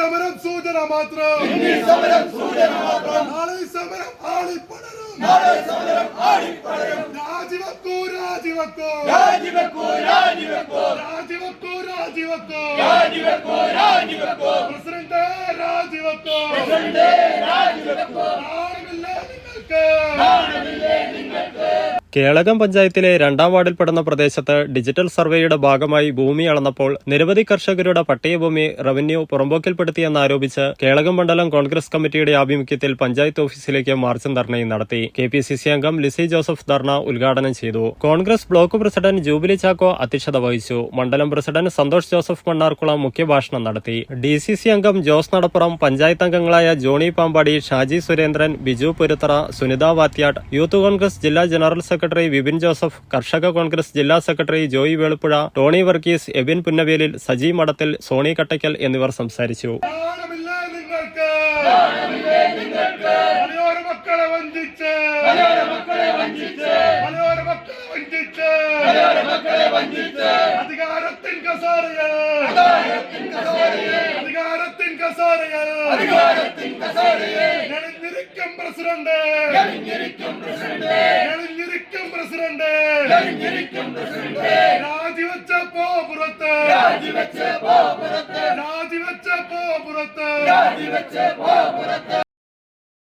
സമരം സൂചന മാത്രം നാളെ സമരം ആളിപ്പടരും രാജിവെക്കൂ രാജിവെക്കൂ രാജിവെക്കൂ രാജിവെക്കൂ രാജിവെക്കൂ രാജിവെക്കൂ രാജിവെക്കൂ രാജിവെക്കൂ കേളകം പഞ്ചായത്തിലെ രണ്ടാം വാർഡിൽപ്പെടുന്ന പ്രദേശത്ത് ഡിജിറ്റൽ സർവേയുടെ ഭാഗമായി ഭൂമി അളന്നപ്പോൾ നിരവധി കർഷകരുടെ പട്ടയഭൂമി റവന്യൂ പുറമ്പോക്കിൽപ്പെടുത്തിയെന്നാരോപിച്ച് കേളകം മണ്ഡലം കോൺഗ്രസ് കമ്മിറ്റിയുടെ ആഭിമുഖ്യത്തിൽ പഞ്ചായത്ത് ഓഫീസിലേക്ക് മാർച്ചും ധർണയും നടത്തി. കെ പി സി സി അംഗം ലിസി ജോസഫ് ധർണ ഉദ്ഘാടനം ചെയ്തു. Congress block president Jubilee Chacko അധ്യക്ഷത വഹിച്ചു. മണ്ഡലം പ്രസിഡന്റ് സന്തോഷ് ജോസഫ് മണ്ണാർക്കുളം മുഖ്യഭാഷണം നടത്തി. ഡി സി സി അംഗം ജോസ് നടപ്പുറം പഞ്ചായത്ത് അംഗങ്ങളായ ജോണി പാമ്പാടി ഷാജി സുരേന്ദ്രൻ ബിജു പുരുത്ര സുനിത വാത്യാട്ട് യൂത്ത് കോൺഗ്രസ് ജില്ലാ general secretary secretary Vipin Joseph കർഷക കോൺഗ്രസ് ജില്ലാ സെക്രട്ടറി ജോയി വേളുപ്പുഴ ടോണി വർഗീസ് എബിൻ പുന്നവേലിൽ സജി മഠത്തിൽ സോണി കട്ടയ്ക്കൽ എന്നിവർ സംസാരിച്ചു. അധികാരത്തിൻ കസാരകൾ അധികാരത്തിൻ അധികാരത്തിൻ പ്രസിഡന്റ്. രാജിവെച്ച ഗോപുരത്തെ രാജിവെച്ച ഗോപുരത്തെ രാജിവെച്ച ഗോപുരത്തെ രാജിവെച്ച ഗോപുരത്തെ